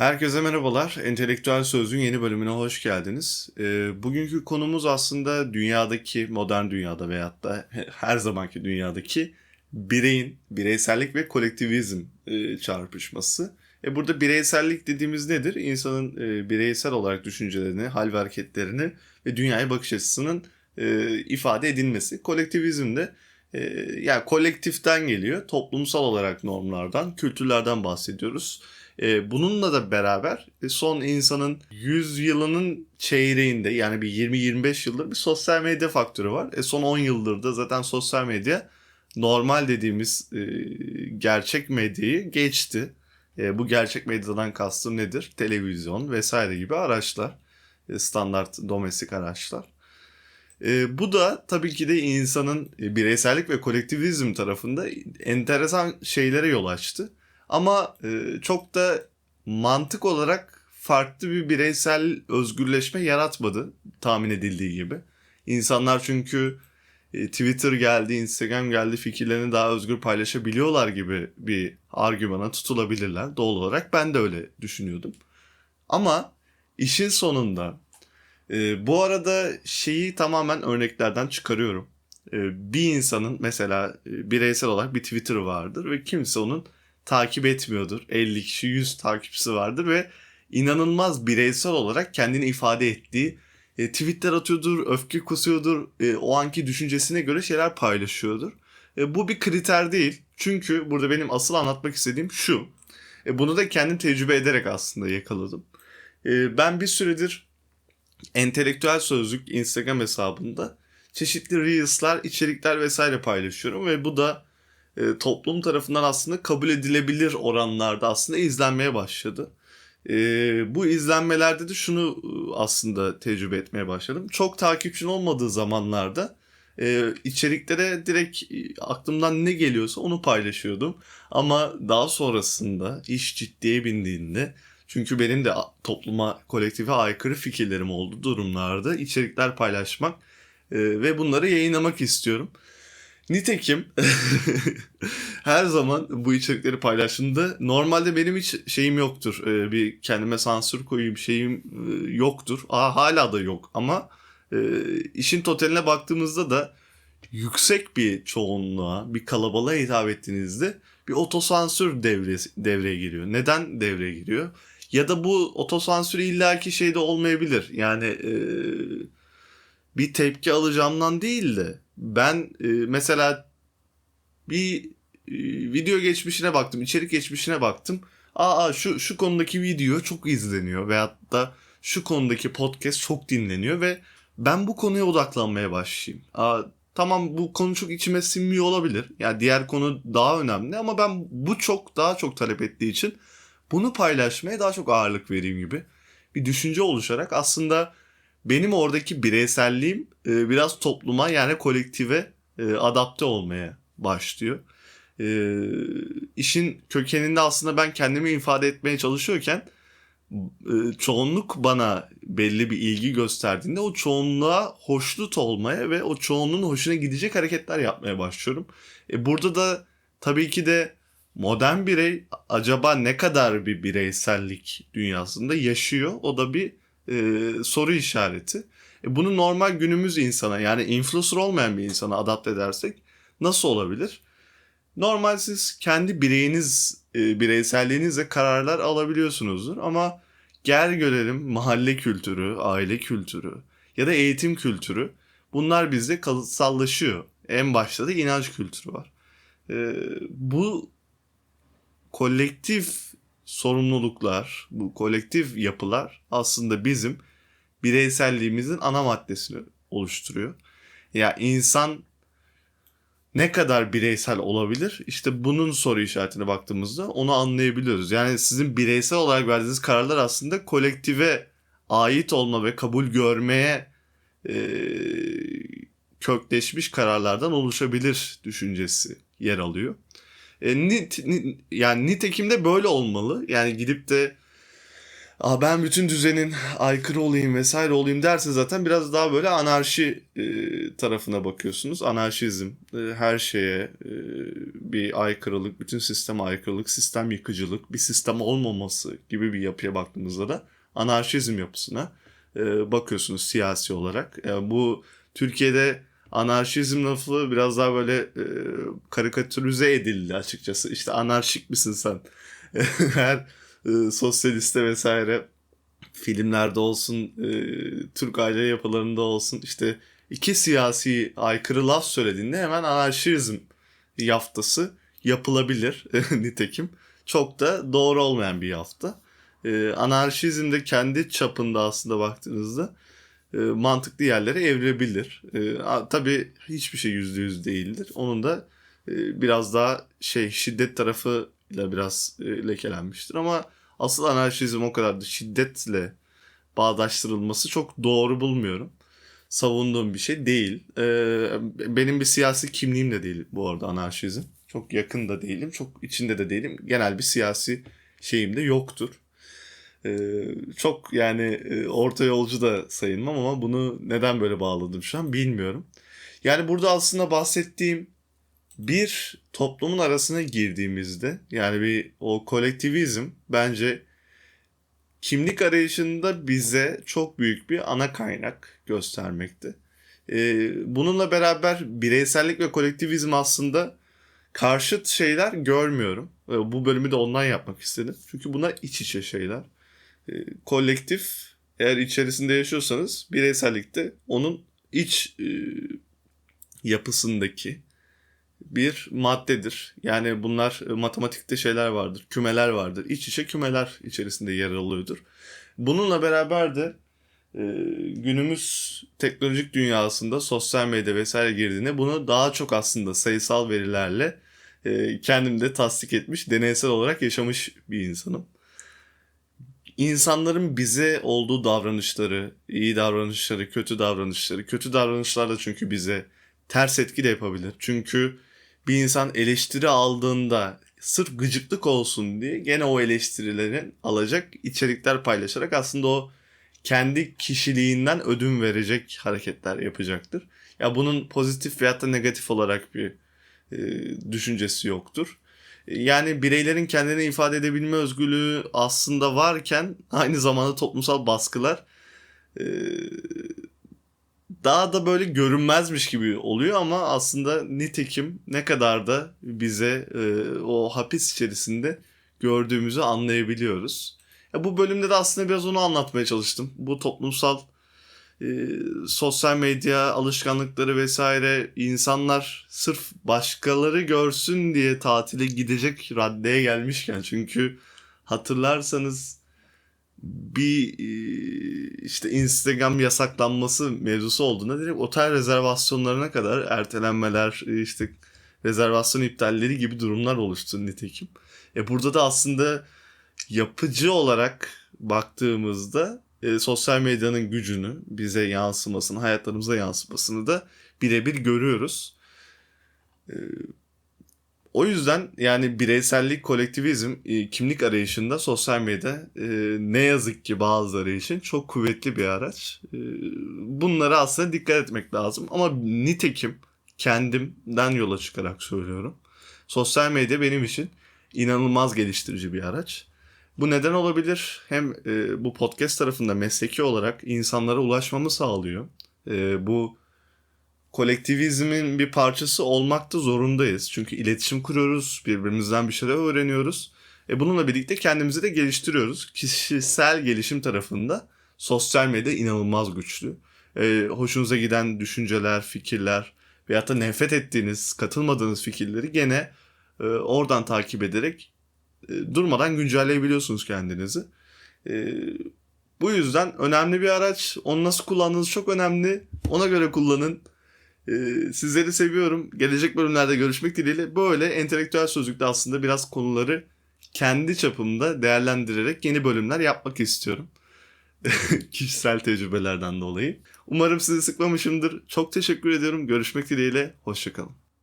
Herkese merhabalar. Entelektüel Sözlüğün yeni bölümüne hoş geldiniz. Ee, bugünkü konumuz aslında dünyadaki, modern dünyada veyahut da her zamanki dünyadaki bireyin, bireysellik ve kolektivizm e, çarpışması. E, burada bireysellik dediğimiz nedir? İnsanın e, bireysel olarak düşüncelerini, hal ve hareketlerini ve dünyaya bakış açısının e, ifade edilmesi. Kolektivizm de e, yani kolektiften geliyor. Toplumsal olarak normlardan, kültürlerden bahsediyoruz. E, bununla da beraber e, son insanın 100 yılının çeyreğinde yani bir 20-25 yıldır bir sosyal medya faktörü var. E, son 10 yıldır da zaten sosyal medya normal dediğimiz e, gerçek medyayı geçti. E, bu gerçek medyadan kastım nedir? Televizyon vesaire gibi araçlar. E, standart domestik araçlar. E, bu da tabii ki de insanın e, bireysellik ve kolektivizm tarafında enteresan şeylere yol açtı. Ama e, çok da mantık olarak farklı bir bireysel özgürleşme yaratmadı tahmin edildiği gibi. İnsanlar çünkü e, Twitter geldi, Instagram geldi fikirlerini daha özgür paylaşabiliyorlar gibi bir argümana tutulabilirler. Doğal olarak ben de öyle düşünüyordum. Ama işin sonunda e, bu arada şeyi tamamen örneklerden çıkarıyorum. E, bir insanın mesela e, bireysel olarak bir Twitter vardır ve kimse onun takip etmiyordur. 50 kişi 100 takipçisi vardır ve inanılmaz bireysel olarak kendini ifade ettiği e, tweetler atıyordur, öfke kusuyordur, e, o anki düşüncesine göre şeyler paylaşıyordur. E, bu bir kriter değil. Çünkü burada benim asıl anlatmak istediğim şu. E, bunu da kendim tecrübe ederek aslında yakaladım. E, ben bir süredir entelektüel sözlük Instagram hesabında çeşitli reels'lar, içerikler vesaire paylaşıyorum ve bu da e, toplum tarafından aslında kabul edilebilir oranlarda aslında izlenmeye başladı. E, bu izlenmelerde de şunu e, aslında tecrübe etmeye başladım. Çok takipçin olmadığı zamanlarda e, içeriklere direkt e, aklımdan ne geliyorsa onu paylaşıyordum. Ama daha sonrasında iş ciddiye bindiğinde çünkü benim de topluma, kolektife aykırı fikirlerim oldu durumlarda içerikler paylaşmak e, ve bunları yayınlamak istiyorum. Nitekim her zaman bu içerikleri paylaştığımda normalde benim hiç şeyim yoktur. Ee, bir kendime sansür koyayım şeyim e, yoktur. Aa, hala da yok ama e, işin totaline baktığımızda da yüksek bir çoğunluğa, bir kalabalığa hitap ettiğinizde bir otosansür devre, devreye giriyor. Neden devreye giriyor? Ya da bu otosansür illaki şeyde olmayabilir. Yani e, bir tepki alacağımdan değil de ben e, mesela bir e, video geçmişine baktım, içerik geçmişine baktım. Aa şu şu konudaki video çok izleniyor veyahut da şu konudaki podcast çok dinleniyor ve ben bu konuya odaklanmaya başlayayım. Aa, tamam bu konu çok içime sinmiyor olabilir. Yani diğer konu daha önemli ama ben bu çok daha çok talep ettiği için bunu paylaşmaya daha çok ağırlık vereyim gibi bir düşünce oluşarak aslında benim oradaki bireyselliğim e, biraz topluma yani kolektive e, adapte olmaya başlıyor. E, işin kökeninde aslında ben kendimi ifade etmeye çalışıyorken e, çoğunluk bana belli bir ilgi gösterdiğinde o çoğunluğa hoşnut olmaya ve o çoğunluğun hoşuna gidecek hareketler yapmaya başlıyorum. E, burada da tabii ki de modern birey acaba ne kadar bir bireysellik dünyasında yaşıyor? O da bir e, soru işareti. E, bunu normal günümüz insana yani influencer olmayan bir insana adapte edersek nasıl olabilir? Normal siz kendi bireyiniz, e, bireyselliğinizle kararlar alabiliyorsunuzdur ama gel görelim mahalle kültürü, aile kültürü ya da eğitim kültürü bunlar bizde kalıtsallaşıyor. En başta da inanç kültürü var. E, bu kolektif sorumluluklar, bu kolektif yapılar aslında bizim bireyselliğimizin ana maddesini oluşturuyor. Ya insan ne kadar bireysel olabilir? İşte bunun soru işaretine baktığımızda onu anlayabiliyoruz. Yani sizin bireysel olarak verdiğiniz kararlar aslında kolektive ait olma ve kabul görmeye e, kökleşmiş kararlardan oluşabilir düşüncesi yer alıyor. E, nit, nit, yani nitekim de böyle olmalı. Yani gidip de Aa, ben bütün düzenin aykırı olayım vesaire olayım derse zaten biraz daha böyle anarşi e, tarafına bakıyorsunuz. Anarşizm, e, her şeye e, bir aykırılık, bütün sisteme aykırılık, sistem yıkıcılık, bir sistem olmaması gibi bir yapıya baktığımızda da anarşizm yapısına e, bakıyorsunuz siyasi olarak. E, bu Türkiye'de anarşizm lafı biraz daha böyle e, karikatürize edildi açıkçası. İşte anarşik misin sen? Her e, sosyaliste vesaire filmlerde olsun, e, Türk aile yapılarında olsun işte iki siyasi aykırı laf söylediğinde hemen anarşizm yaftası yapılabilir nitekim. Çok da doğru olmayan bir yafta. E, anarşizm de kendi çapında aslında baktığınızda e, mantıklı yerlere evrilebilir. E, tabii hiçbir şey yüzde yüz değildir. Onun da e, biraz daha şey şiddet tarafıyla biraz e, lekelenmiştir ama asıl anarşizm o kadar da şiddetle bağdaştırılması çok doğru bulmuyorum. Savunduğum bir şey değil. E, benim bir siyasi kimliğim de değil bu arada anarşizm. Çok yakın da değilim, çok içinde de değilim. Genel bir siyasi şeyim de yoktur. Ee, çok yani e, orta yolcu da sayılmam ama bunu neden böyle bağladım şu an bilmiyorum. Yani burada aslında bahsettiğim bir toplumun arasına girdiğimizde yani bir o kolektivizm bence kimlik arayışında bize çok büyük bir ana kaynak göstermekte. Ee, bununla beraber bireysellik ve kolektivizm aslında karşıt şeyler görmüyorum. Bu bölümü de ondan yapmak istedim. Çünkü bunlar iç içe şeyler. Ee, kolektif eğer içerisinde yaşıyorsanız bireysellikte onun iç e, yapısındaki bir maddedir. Yani bunlar e, matematikte şeyler vardır, kümeler vardır. İç içe kümeler içerisinde yer alıyordur. Bununla beraber de e, günümüz teknolojik dünyasında sosyal medya vesaire girdiğinde bunu daha çok aslında sayısal verilerle e, kendim de tasdik etmiş, deneysel olarak yaşamış bir insanım insanların bize olduğu davranışları, iyi davranışları, kötü davranışları, kötü davranışlar da çünkü bize ters etki de yapabilir. Çünkü bir insan eleştiri aldığında sırf gıcıklık olsun diye gene o eleştirilerin alacak içerikler paylaşarak aslında o kendi kişiliğinden ödün verecek hareketler yapacaktır. Ya bunun pozitif veyahut da negatif olarak bir e, düşüncesi yoktur yani bireylerin kendini ifade edebilme özgürlüğü aslında varken aynı zamanda toplumsal baskılar daha da böyle görünmezmiş gibi oluyor ama aslında nitekim ne kadar da bize o hapis içerisinde gördüğümüzü anlayabiliyoruz. Ya bu bölümde de aslında biraz onu anlatmaya çalıştım. Bu toplumsal e, sosyal medya alışkanlıkları vesaire insanlar sırf başkaları görsün diye tatile gidecek raddeye gelmişken çünkü hatırlarsanız bir e, işte Instagram yasaklanması mevzusu olduğunda direkt otel rezervasyonlarına kadar ertelenmeler e, işte rezervasyon iptalleri gibi durumlar oluştu nitekim. E burada da aslında yapıcı olarak baktığımızda e, sosyal medyanın gücünü bize yansımasını, hayatlarımıza yansımasını da birebir görüyoruz. E, o yüzden yani bireysellik, kolektivizm, e, kimlik arayışında sosyal medya e, ne yazık ki bazıları için çok kuvvetli bir araç. E, bunlara aslında dikkat etmek lazım. Ama nitekim kendimden yola çıkarak söylüyorum. Sosyal medya benim için inanılmaz geliştirici bir araç. Bu neden olabilir? Hem e, bu podcast tarafında mesleki olarak insanlara ulaşmamı sağlıyor. E, bu kolektivizmin bir parçası olmakta zorundayız. Çünkü iletişim kuruyoruz, birbirimizden bir şeyler öğreniyoruz. E, bununla birlikte kendimizi de geliştiriyoruz. Kişisel gelişim tarafında sosyal medya inanılmaz güçlü. E, hoşunuza giden düşünceler, fikirler veyahut da nefret ettiğiniz, katılmadığınız fikirleri gene e, oradan takip ederek e, durmadan güncelleyebiliyorsunuz kendinizi. E, bu yüzden önemli bir araç. Onu nasıl kullandığınız çok önemli. Ona göre kullanın. E, sizleri seviyorum. Gelecek bölümlerde görüşmek dileğiyle. Böyle entelektüel sözlükte aslında biraz konuları kendi çapımda değerlendirerek yeni bölümler yapmak istiyorum. Kişisel tecrübelerden dolayı. Umarım sizi sıkmamışımdır. Çok teşekkür ediyorum. Görüşmek dileğiyle. Hoşçakalın.